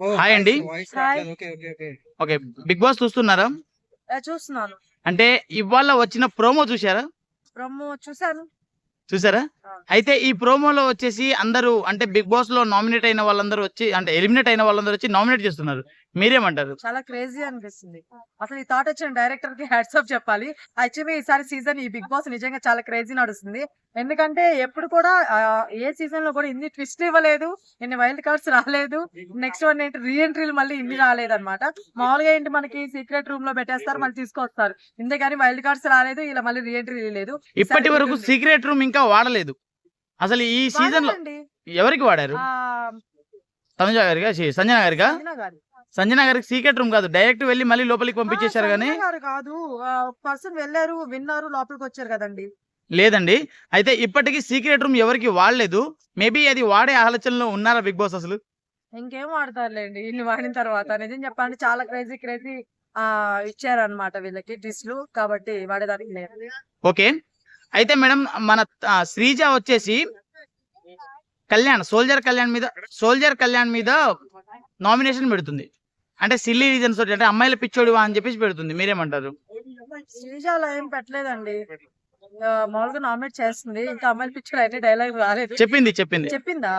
Hi అండి. Okay big boss చూస్తున్నారా? ఆ, చూస్తున్నాను. అంటే ఇవాళ వచ్చిన ప్రోమో చూసారా ప్రమో చూసాను చూసారా. అయితే ఈ ప్రోమోలో వచ్చేసి అందరూ అంటే బిగ్ బాస్లో నామినేట్ అయిన వాళ్ళందరూ వచ్చి అంటే ఎలిమినేట్ అయిన వాళ్ళందరూ వచ్చి నామినేట్ చేస్తున్నారు. మీరేమంటారు? చాలా క్రేజీ అనిపిస్తుంది. అసలు ఈ థాట్ వచ్చిన డైరెక్టర్కి హ్యాట్స్ ఆఫ్ చెప్పాలి. యాక్చువల్లీ ఈసారి సీజన్ ఈ బిగ్ బాస్ నిజంగా చాలా క్రేజీ నడుస్తుంది. ఎందుకంటే ఎప్పుడు కూడా ఏ సీజన్లో కూడా ఇన్ని ట్విస్ట్ ఇవ్వలేదు ఇన్ని వైల్డ్ కార్డ్స్ రాలేదు. నెక్స్ట్ వన్ ఏంటి రీఎంట్రీలు మళ్ళీ ఇన్ని రాలేదు అనమాట మామూలుగా ఏంటి మనకి సీక్రెట్ రూమ్లో పెట్టేస్తారు మళ్ళీ తీసుకొస్తారు. ఇంతేగాని వైల్డ్ కార్డ్స్ రాలేదు ఇలా మళ్ళీ రీఎంట్రీ లేదు ఇప్పటి వరకు. సీక్రెట్ రూమ్ ఇంకా వాడలేదు. అసలు ఈ సీజన్లో. ఎవరికి వాడారు? తనుజ గారిగా సంజన గారిగా సంజన గారు. సంజన గారికి సీక్రెట్ రూమ్ కాదు. డైరెక్ట్ వెళ్ళి మళ్ళీ లోపలికి పంపించేశారు కానీ కాదు. పర్సన్ వెళ్ళారు విన్నారు లోపలికి వచ్చారు కదండి. లేదండి. అయితే ఇప్పటికీ సీక్రెట్ రూమ్ ఎవరికి వాడలేదు. మేబీ అది వాడే ఆలోచనలో ఉన్నారా బిగ్ బాస్ అసలు? ఇంకేం వాడతారులేండి. ఇన్ని వాడిన తర్వాత నిజం చెప్పాలంటే చాలా క్రేజీ క్రేజీ ఆ ఇచ్చారన్నమాట వీళ్ళకి డిస్లు కాబట్టి వాడేదానికి లేదు. ఓకే. అయితే మేడం మన ఆ, శ్రీజ వచ్చేసి కళ్యాణ్ సోల్జర్ కళ్యాణ్ మీద సోల్జర్ కళ్యాణ్ మీద నామినేషన్ పెడుతుంది. అంటే సిల్లీ రీజన్స్ అంటే అమ్మాయిల పిచ్చోడివా అని చెప్పేసి పెడుతుంది. మీరేమంటారు? ఏం పెట్టలేదండి. మామూలుగా నామినేట్ చేస్తుంది. ఇంకా అమ్మాయిల పిక్చర్ అయితే డైలాగ్ రాలేదు. చెప్పింది చెప్పింది. చెప్పిందా?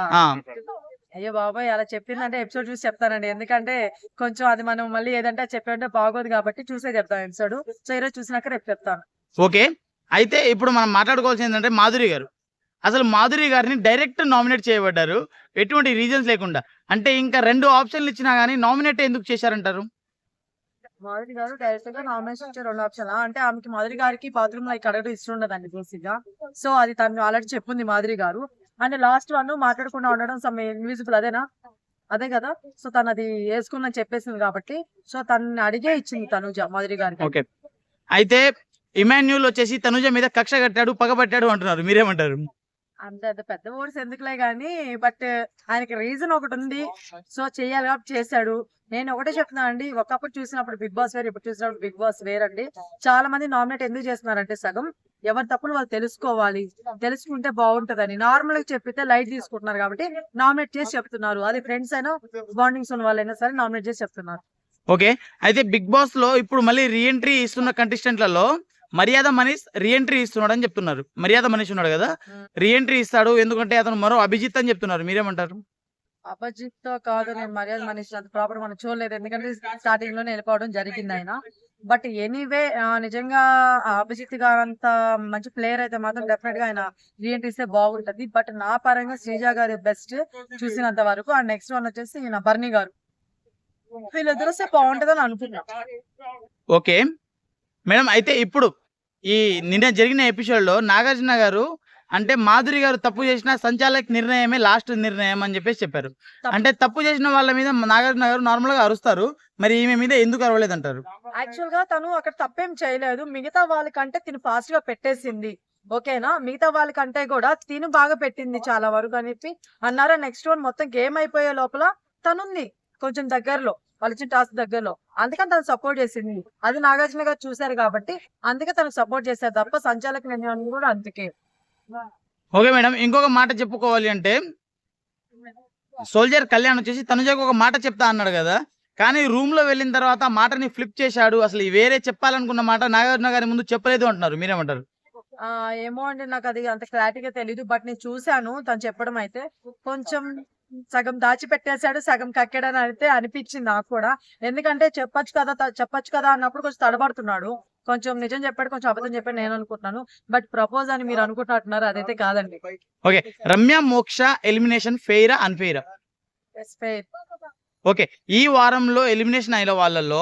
అయ్యో బాబాయ్ అలా చెప్పిందంటే ఎపిసోడ్ చూసి చెప్తానండి. ఎందుకంటే కొంచెం అది మనం మళ్ళీ ఏదంటే అది చెప్పామంటే బాగోదు కాబట్టి చూసే చెప్తాను ఎపిసోడ్ సో ఈరోజు చూసినాక రేపు చెప్తాను. ఓకే. అయితే ఇప్పుడు మనం మాట్లాడుకోవాల్సింది ఏంటంటే మాధురి గారు. అసలు మాధురి గారిని డైరెక్ట్ నామినేట్ చేయబడ్డారు. ఎటువంటి రీజన్స్ లేకుండా. అంటే ఇంకా రెండు ఆప్షన్లు ఇచ్చినా గానీ నామినేట్ ఎందుకు చేశారంటారు? మాధురి గారు డైరెక్ట్గా నామినేషన్ ఇచ్చే రెండు ఆప్షన్ అంటే ఆమెకి మాధురి గారికి బాత్రూమ్లో ఇక్కడ ఉండదండి బేసిక్గా. సో అది తను ఆల్రెడీ చెప్పింది మాధురి గారు. అండ్ లాస్ట్ వన్ మాట్లాడకుండా ఉండడం సమ్ ఇన్విజిబుల్ అదేనా? అదే కదా. సో తను అది వేసుకుని చెప్పేసింది కాబట్టి. సో తనని అడిగే ఇచ్చింది తను మాధురి గారికి. ఓకే. అయితే ఇమాన్యుల్ వచ్చేసి తనుజ మీద కక్ష కట్టాడు పగబట్టాడు అంటున్నారు. మీరేమంటారు? అంత పెద్ద ఓర్స్ ఎందుకులే గానీ బట్ ఆయనకి రీజన్ ఒకటి ఉంది. సో చేయాలి కాబట్టి చేశాడు. నేను ఒకటే చెప్తున్నా అండి ఒకప్పుడు చూసినప్పుడు బిగ్ బాస్ వేరు ఇప్పుడు చూసినప్పుడు బిగ్ బాస్ వేరండి. చాలా మంది నామినేట్ ఎందుకు చేస్తున్నారంటే సగం ఎవరి తప్పులు వాళ్ళు తెలుసుకోవాలి. తెలుసుకుంటే బాగుంటదని. నార్మల్గా చెప్పితే లైట్ తీసుకుంటున్నారు కాబట్టి నామినేట్ చేసి చెప్తున్నారు. అది ఫ్రెండ్స్ అయినా బాండింగ్స్ ఉన్న వాళ్ళైనా సరే నామినేట్ చేసి చెప్తున్నారు. ఓకే. అయితే బిగ్ బాస్లో ఇప్పుడు మళ్ళీ రీఎంట్రీ ఇస్తున్న కంటెస్టెంట్లలో మర్యాద మనీష్ రీఎంట్రీ ఇస్తున్నాడు అని చెప్తున్నారు. మర్యాద మనీష్ ఉన్నాడు కదా. రీఎంట్రీ ఇస్తాడు. ఎందుకంటే అతను మరో అభిజిత్ అని చెప్తున్నారు. మీరేమంటారు? అపజిత్తో కాదు నేను మర్యాద మనిషి. అంత ప్రాపర్ మనం చూడలేదు. ఎందుకంటే స్టార్టింగ్లోనే వెళ్ళిపోవడం జరిగింది ఆయన. బట్ ఎనీవే నిజంగా అభిజిత్ గారు అంత మంచి ప్లేయర్ అయితే మాత్రం డెఫినెట్గా ఆయన రీఎంట్రీ ఇస్తే బాగుంటది. బట్ నా పరంగా శ్రీజ గారి బెస్ట్ చూసినంత వరకు. అండ్ నెక్స్ట్ వన్ వచ్చేసి ఈయన బర్నీ గారు. వీళ్ళిద్దరు వస్తే బాగుంటదని అనుకున్నా. ఓకే మేడం అయితే ఇప్పుడు ఈ నిన్న జరిగిన ఎపిసోడ్లో నాగార్జున గారు అంటే మాధురి గారు తప్పు చేసిన సంచాలక నిర్ణయమే లాస్ట్ నిర్ణయం అని చెప్పేసి చెప్పారు. అంటే తప్పు చేసిన వాళ్ళ మీద నాగార్జున గారు నార్మల్గా అరుస్తారు. మరి ఈమె మీద ఎందుకు అరవలేదు అంటారు యాక్చువల్గా తను అక్కడ తప్పేం చేయలేదు. మిగతా వాళ్ళకంటే తిను ఫాస్ట్గా పెట్టేసింది. ఓకేనా? మిగతా వాళ్ళకంటే కూడా తిను బాగా పెట్టింది చాలా వరకు అని చెప్పి అన్నారా? నెక్స్ట్ వన్ మొత్తం గేమ్ అయిపోయే లోపల తనుంది కొంచెం దగ్గరలో. వాళ్ళు ఇచ్చిన టాస్క్ దగ్గరలో. అందుకని తను సపోర్ట్ చేసింది. అది నాగార్జున గారు చూశారు కాబట్టి అందుకే తనకు సపోర్ట్ చేశారు తప్ప సంచాలక నిర్ణయం కూడా అందుకే. ఓకే మేడం ఇంకొక మాట చెప్పుకోవాలి అంటే సోల్జర్ కళ్యాణ్ వచ్చేసి తనుజకు ఒక మాట చెప్తా అన్నాడు కదా. కానీ రూమ్లో వెళ్ళిన తర్వాత మాటని ఫ్లిప్ చేశాడు. అసలు వేరే చెప్పాలనుకున్న మాట నాగార్జున గారి ముందు చెప్పలేదు అంటున్నారు. మీరేమంటారు? ఏమో అండి నాకు అది అంత క్లారిటీగా తెలీదు. బట్ నేను చూశాను తను చెప్పడం అయితే. కొంచెం సగం దాచిపెట్టేశాడు సగం కక్కాడని అయితే అనిపించింది నాకు కూడా. ఎందుకంటే చెప్పొచ్చు కదా చెప్పొచ్చు కదా అన్నప్పుడు కొంచెం తడబడుతున్నాడు. కొంచెం నిజం చెప్పాడు కొంచెం అబద్ధం చెప్పాడు నేను అనుకుంటున్నాను. బట్ ప్రపోజ్ అని మీరు అనుకుంటున్నట్టున్నారు అదైతే కాదండి. ఓకే. రమ్య మోక్ష ఎలిమినేషన్ ఫెయిరా అన్ఫెయిరా? Fair. ఓకే. ఈ వారంలో ఎలిమినేషన్ అయిన వాళ్ళల్లో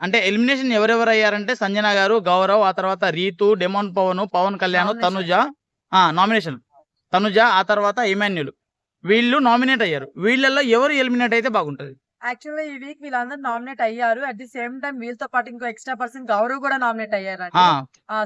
అంటే ఎలిమినేషన్ ఎవరెవరు అయ్యారంటే సంజన గారు గౌరవ్ ఆ తర్వాత రీతు డెమోన్ పవన్ పవన్ కళ్యాణ్. తనుజ ఆ నామినేషన్ తనుజ ఆ తర్వాత ఇమాన్యుల్. వీళ్ళు నామినేట్ అయ్యారు. వీళ్ళల్లో ఎవరు ఎలిమినేట్ అయితే బాగుంటది? యాక్చువల్లీ ఈ వీక్ వీళ్ళందరూ నామినేట్ అయ్యారు. అట్ ది సేమ్ టైం వీళ్ళతో పాటు ఇంకో ఎక్స్ట్రా పర్సన్ గౌరవ్ కూడా నామినేట్ అయ్యారు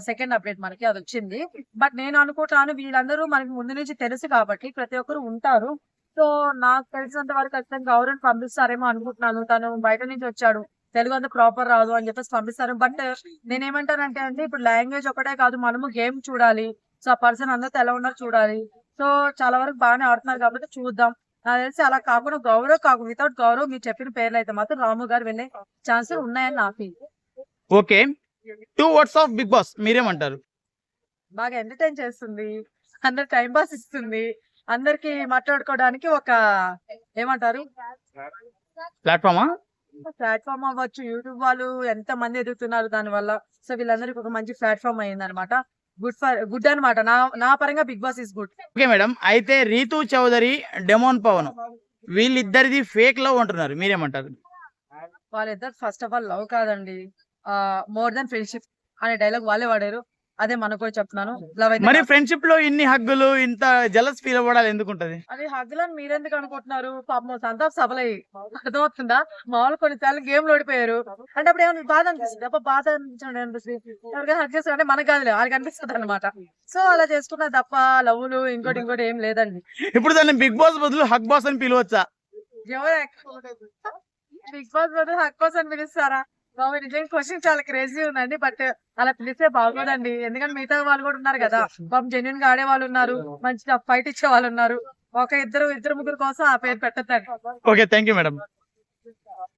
సెకండ్ అప్డేట్ మనకి అది వచ్చింది. బట్ నేను అనుకుంటున్నాను వీళ్ళందరూ మనకి ముందు నుంచి తెలుసు కాబట్టి ప్రతి ఒక్కరు ఉంటారు. సో నాకు తెలిసినంత వరకు ఖచ్చితంగా గౌరవ్ పంపిస్తారేమో అనుకుంటున్నాను. తను బయట నుంచి వచ్చాడు. తెలుగు అంతా ప్రాపర్ రాదు అని చెప్పేసి పంపిస్తారు. బట్ నేనేమంటానంటే అంటే ఇప్పుడు లాంగ్వేజ్ ఒకటే కాదు. మనము గేమ్ చూడాలి. సో ఆ పర్సన్ అందరితో ఎలా ఉన్నారో చూడాలి. సో చాలా వరకు బాగానే ఆడుతున్నారు కాబట్టి చూద్దాం. నాకు తెలిసి అలా కాకుండా గౌరవ్ కాకు వితౌట్ గౌరవ్ మీరు చెప్పిన పేర్లు అయితే మాత్రం రాము గారు వెళ్ళే ఛాన్సెస్ ఉన్నాయని నా feel okay. Two words of Bigg Boss మీరేమంటారు? బాగా ఎంటర్టైన్ చేస్తుంది. అందరు టైం పాస్ ఇస్తుంది. అందరికి మాట్లాడుకోవడానికి ఒక ఏమంటారు? ప్లాట్ఫామా ప్లాట్ఫామ్ అవ్వచ్చు. యూట్యూబ్ వాళ్ళు ఎంత మంది ఎదుగుతున్నారు దాని వల్ల సో వీళ్ళందరికి ఒక మంచి ప్లాట్ఫామ్ అయింది అనమాట గుడ్ ఫర్ గుడ్ అనమాట నా నా పరంగా Bigg Boss is good. Okay madam. అయితే రీతు చౌదరి డెమోన్ పవన్ వీళ్ళిద్దరిది ఫేక్ లవ్ అంటున్నారు. మీరేమంటారు? వాళ్ళిద్దరు ఫస్ట్ ఆఫ్ ఆల్ లవ్ కాదండి. మోర్ దెన్ ఫ్రెండ్షిప్ అనే డైలాగ్ వాళ్ళే వాడారు. అదే మనకు కూడా చెప్తున్నాను. లవ్ అయితే మరి. ఫ్రెండ్షిప్లో ఇన్ని హగ్గులు ఇంత జలస్ ఫీల్ అవ్వడాలు ఎందుకు ఉంటది అది హగ్గులని మీరెందుకు అనుకుంటున్నారు? పాపం సంతాప్ సభలై అర్థమవుతుందా? మామూలు కొన్నిసార్లు గేమ్ ఓడిపోయారు. అంటే అప్పుడు ఏమైనా బాధ అనిపిస్తుంది? అప్పుడు బాధ అనిపించండి అనిపిస్తుంది ఎవరికైనా హగ్ చేస్తారు అంటే మనకు కాదులే వాళ్ళకి అనిపిస్తుంది అనమాట సో అలా చేసుకున్న తప్ప లవ్వులు ఇంకోటి ఇంకోటి ఏం లేదండి. ఇప్పుడు దాన్ని బిగ్ బాస్ బదులు హగ్ బాస్ అని పిలవచ్చా? ఎవరు? బిగ్ బాస్ బదులు హక్ బాస్ అని పిలుస్తారా? నిజంగా క్వశ్చన్ చాలా క్రేజీ ఉందండి బట్ అలా పిలిస్తే బాగోదండి. ఎందుకంటే మిగతా వాళ్ళు కూడా ఉన్నారు కదా. పాపం జెన్యున్గా ఆడే వాళ్ళు ఉన్నారు. మంచి ఫైట్ ఇచ్చే వాళ్ళు ఉన్నారు. ఒక ఇద్దరు ఇద్దరు ముగ్గురు కోసం ఆ పేరు పెట్టద్దండి. Okay thank you madam